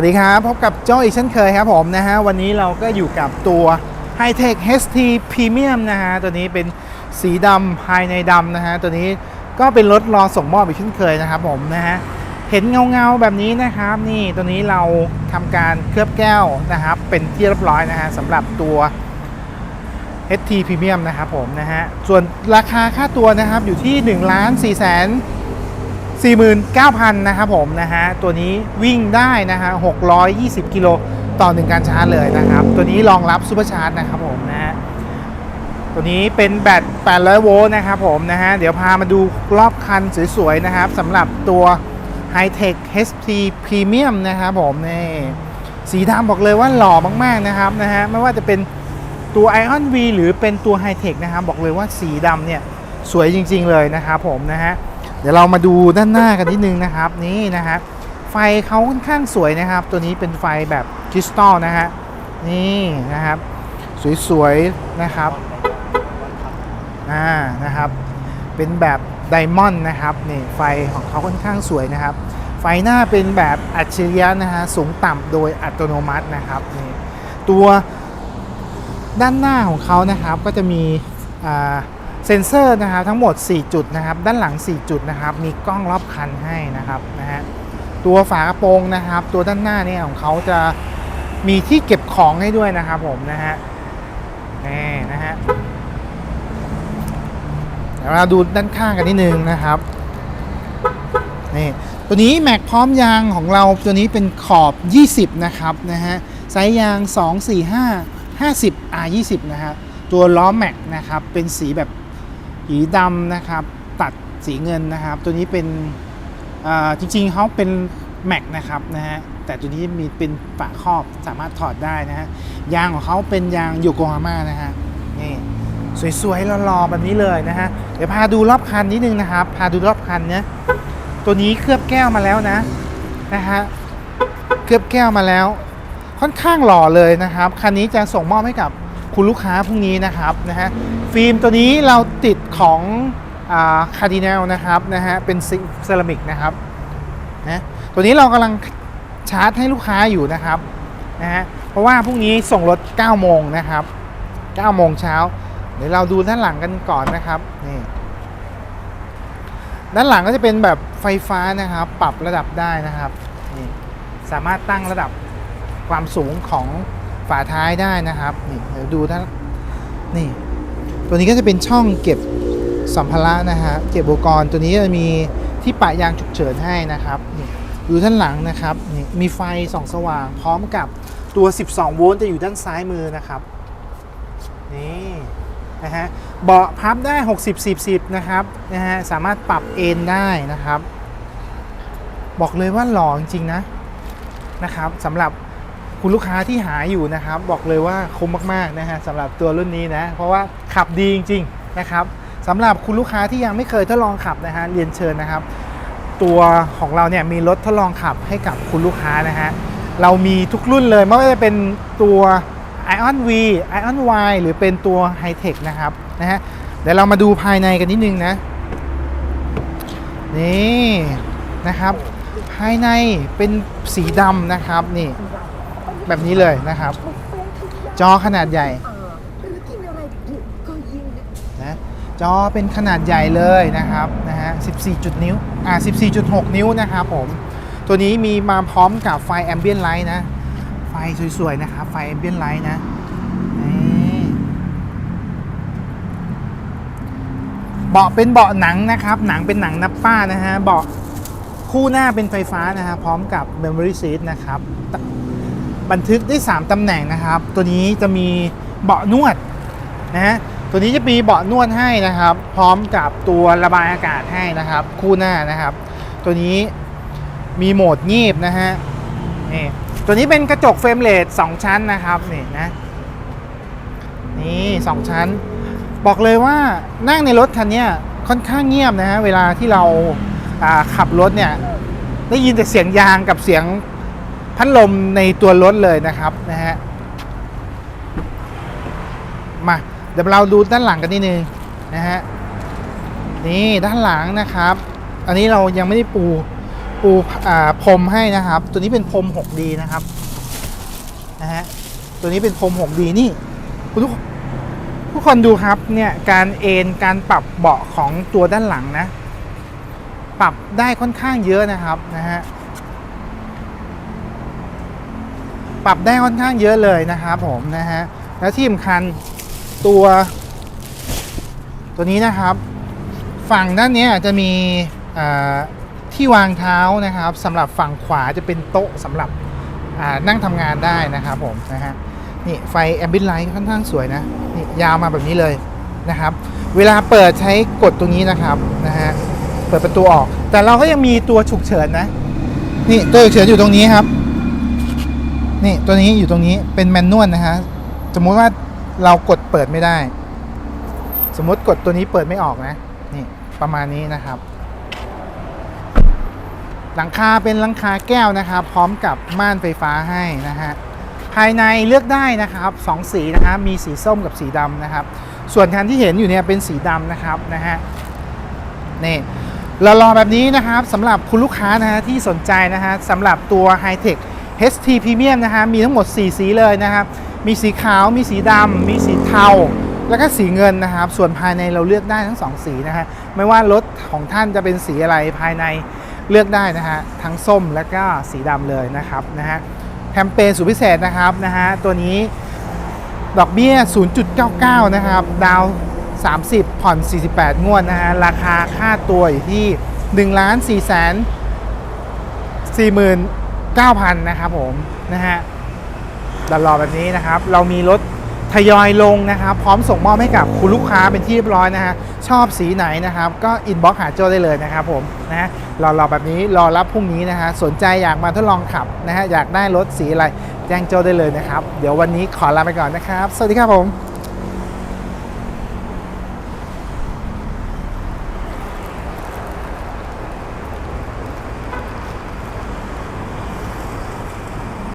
วัสดีครับ พบกับโจ้อีกเช่นเคยครับผมนะฮะ วันนี้เราก็อยู่กับตัว Hightech HT Premium นะฮะ ตัวนี้เป็นสีดำภายในดำนะฮะ ตัวนี้ก็เป็นรถรอส่งมอบอีกเช่นเคยนะครับผมนะฮะ เห็นเงาเงาแบบนี้นะครับ นี่ตัวนี้เราทำการเคลือบแก้วนะครับ เป็นที่เรียบร้อยนะฮะสำหรับตัว HT Premium นะครับผมนะฮะ ส่วนราคาค่าตัวนะครับอยู่ที่1ล้าน4แสน 49,000 นะครับผมนะฮะตัวนี้วิ่งได้นะฮะ620 กิโลต่อหนึ่งการชาร์จเลยนะครับ ตัวนี้รองรับซูเปอร์ชาร์จนะครับผมนะฮะตัวนี้เป็นแบต 800 โวลต์นะครับผมนะฮะเดี๋ยวพามาดูรอบคันสวยๆนะครับสำหรับตัว Hightech HT Premium นะครับผมนี่สีดำบอกเลยว่าหล่อมากๆนะครับนะฮะไม่ว่าจะเป็นตัว Ion V หรือเป็นตัว Hightech นะครับบอกเลยว่าสีดำเนี่ยสวยจริงๆเลยนะครับผมนะฮะ เดี๋ยวเรามาดูด้านหน้ากันนิดนึงนะครับนี่นะฮะไฟเขาค่อนข้างสวยนะครับ ตัวนี้เป็นไฟแบบคริสตัลนะฮะนี่นะครับ สวยๆนะครับอ่านะครับเป็นแบบไดมอนด์นะครับนี่ไฟของเขาค่อนข้างสวยนะครับ ไฟหน้าเป็นแบบอัจฉริยะนะฮะสูงต่ำโดยอัตโนมัตินะครับนี่ตัวด้านหน้าของเขานะครับก็จะมีอ่า เซ็นเซอร์นะครับทั้งหมด 4 จุดนะครับ ด้านหลัง 4 จุดนะครับ มีกล้องรอบคันให้นะครับนะฮะตัวฝากระโปรงนะครับ ตัวด้านหน้าเนี่ยของเขาจะมีที่เก็บของให้ด้วยนะครับผมนะฮะนี่นะฮะเดี๋ยวเราดูด้านข้างกันนิดนึงนะครับนี่ตัวนี้แม็กพร้อมยางของเราตัวนี้เป็นขอบ 20 นะครับนะฮะไซส์ยาง 2 4 5 50 R 20นะฮะตัวล้อแม็กนะครับเป็นสีแบบ สีดำนะครับ ตัดสีเงินนะครับ ตัวนี้เป็นจริงๆเขาเป็นแม็กนะครับนะฮะแต่ตัวนี้มีเป็นฝาครอบสามารถถอดได้นะฮะยางของเขาเป็นยางโยโกฮาม่านะฮะนี่สวยๆหล่อๆแบบนี้เลยนะฮะเดี๋ยวพาดูรอบคันนิดนึงนะครับ พาดูรอบคันเนี้ยตัวนี้เคลือบแก้วมาแล้วนะนะฮะเคลือบแก้วมาแล้ว ค่อนข้างหล่อเลยนะครับคันนี้จะส่งมอบให้กับ คุณลูกค้าพรุ่งนี้นะครับนะฮะฟิล์มตัวนี้เราติดของคาร์ดินัลนะครับนะฮะเป็นเซรามิกนะครับนะตัวนี้เรากำลังชาร์จให้ลูกค้าอยู่นะครับนะฮะเพราะว่าพรุ่งนี้ส่งรถ 9 โมงนะครับ 9 โมงเช้า เดี๋ยวเราดูด้านหลังกันก่อนนะครับนี่ด้านหลังก็จะเป็นแบบไฟฟ้านะครับ ปรับระดับได้นะครับนี่สามารถตั้งระดับความสูงของ ฝาท้ายได้นะครับนี่เดี๋ยวดูท่านนี่ ตัวนี้ก็จะเป็นช่องเก็บสัมภาระนะฮะเก็บอุปกรณ์ตัวนี้จะมีที่ปะยางฉุกเฉินให้นะครับนี่ดูด้านหลังนะครับนี่มีไฟส่องสว่าง พร้อมกับตัว 12 โวลต์จะอยู่ด้านซ้ายมือนะครับนี่นะฮะเบาะพับได้ 60 40นะครับนะฮะสามารถปรับเอนได้นะครับ บอกเลยว่าหล่อจริงๆนะนะครับสำหรับ คุณลูกค้าที่หาอยู่นะครับ บอกเลยว่าคุ้มมากๆนะฮะสำหรับตัวรุ่นนี้นะ เพราะว่าขับดีจริง ๆ นะครับสำหรับคุณลูกค้าที่ยังไม่เคยทดลองขับนะฮะเรียนเชิญนะครับ ตัวของเราเนี่ยมีรถทดลองขับให้กับคุณลูกค้านะฮะเรามีทุกรุ่นเลยไม่ว่าจะเป็นตัว Ion V Ion Y หรือเป็นตัว High Tech นะครับนะฮะเดี๋ยวเรามาดูภายในกันนิดนึงนะ นี่นะครับ ภายในเป็นสีดำนะครับนี่ แบบนี้เลยนะครับ จอขนาดใหญ่นะจอเป็นขนาดใหญ่เลยนะครับนะฮะ 14จุดนิ้ว อ่า 14.6 นิ้วนะครับผม ตัวนี้มีมาพร้อมกับไฟแอมเบียนไลท์นะ ไฟสวยๆนะครับ ไฟแอมเบียนไลท์นะเบาะเป็นเบาะหนังนะครับ หนังเป็นหนังนับป้านะฮะ เบาะคู่หน้าเป็นไฟฟ้านะฮะ พร้อมกับ Memory Seat นะครับ บันทึกได้ 3 ตำแหน่งนะครับ ตัวนี้จะมีเบาะนวดนะฮะตัวนี้จะมีเบาะนวดให้นะครับ พร้อมกับตัวระบายอากาศให้นะครับ คู่หน้านะครับ ตัวนี้มีโหมดงีบนะฮะนี่ตัวนี้เป็นกระจกเฟรมเรท2ชั้นนะครับนี่นะนี่สองชั้น บอกเลยว่านั่งในรถคันนี้ค่อนข้างเงียบนะฮะเวลาที่เราขับรถเนี่ยได้ยินแต่เสียงยางกับเสียง พัดลมในตัวรถเลยนะครับนะฮะมาเดี๋ยวเราดูด้านหลังกันนิดนึงนะฮะนี่ด้านหลังนะครับ อันนี้เรายังไม่ได้ปูปูอ่าพรมให้นะครับ ตัวนี้เป็นพรม 6D นะครับนะฮะตัวนี้เป็นพรม 6D นี่คุณทุกทุกคนดูครับเนี่ยการเอนการปรับเบาะของตัวด้านหลังนะ ปรับได้ค่อนข้างเยอะนะครับนะฮะ ปรับได้ค่อนข้างเยอะเลยนะครับผมนะฮะแล้วที่สำคัญตัว ตัวนี้นะครับ ฝั่งด้านนี้จะมีที่วางเท้านะครับสำหรับฝั่งขวาจะเป็นโต๊ะสำหรับนั่งทำงานได้นะครับผมนะฮะนี่ไฟแอมบิ t ไลท์ค่อนข้างสวยนะนี่ยาวมาแบบนี้เลยนะครับ เวลาเปิดใช้กดตรงนี้นะครับนะฮะเปิดประตูออก แต่เราก็ยังมีตัวฉุกเฉินนะ นี่ตัวฉุกเฉินอยู่ตรงนี้ครับ นี่ตัวนี้อยู่ตรงนี้เป็นแมนนวลนะฮะ สมมุติว่าเรากดเปิดไม่ได้ สมมติกดตัวนี้เปิดไม่ออกนะ นี่ประมาณนี้นะครับ หลังคาเป็นหลังคาแก้วนะครับ พร้อมกับม่านไฟฟ้าให้นะฮะ ภายในเลือกได้นะครับสองสีนะครับมีสีส้มกับสีดำนะครับ ส่วนคันที่เห็นอยู่เนี่ยเป็นสีดำนะครับนะฮะ นี่เรารอแบบนี้นะครับสำหรับคุณลูกค้านะฮะที่สนใจนะฮะสำหรับตัว High Tech HT Premium นะฮะมีทั้งหมด 4 สีเลยนะครับ มีสีขาว มีสีดำ มีสีเทา แล้วก็สีเงินนะครับ ส่วนภายในเราเลือกได้ทั้ง 2 สีนะฮะ ไม่ว่ารถของท่านจะเป็นสีอะไรภายในเลือกได้นะฮะ ทั้งส้มแล้วก็สีดำเลยนะครับนะฮะ แคมเปญสุดพิเศษนะครับนะฮะ ตัวนี้ดอกเบี้ย 0.99 นะครับ ดาว 30 ผ่อน 48 งวดนะฮะ ราคาค่าตัวอยู่ที่1ล้าน4แส 9,000 นะครับผมนะฮะรอแบบนี้นะครับ เรามีรถทยอยลงนะครับ พร้อมส่งมอบให้กับคุณลูกค้าเป็นที่เรียบร้อยนะฮะชอบสีไหนนะครับ ก็อินบ็อกหาโจได้เลยนะครับผมนะฮะรอแบบนี้รอรับพรุ่งนี้นะฮะสนใจอยากมาทดลองขับนะฮะอยากได้รถสีอะไรแจ้งโจได้เลยนะครับ เดี๋ยววันนี้ขอลาไปก่อนนะครับ สวัสดีครับผม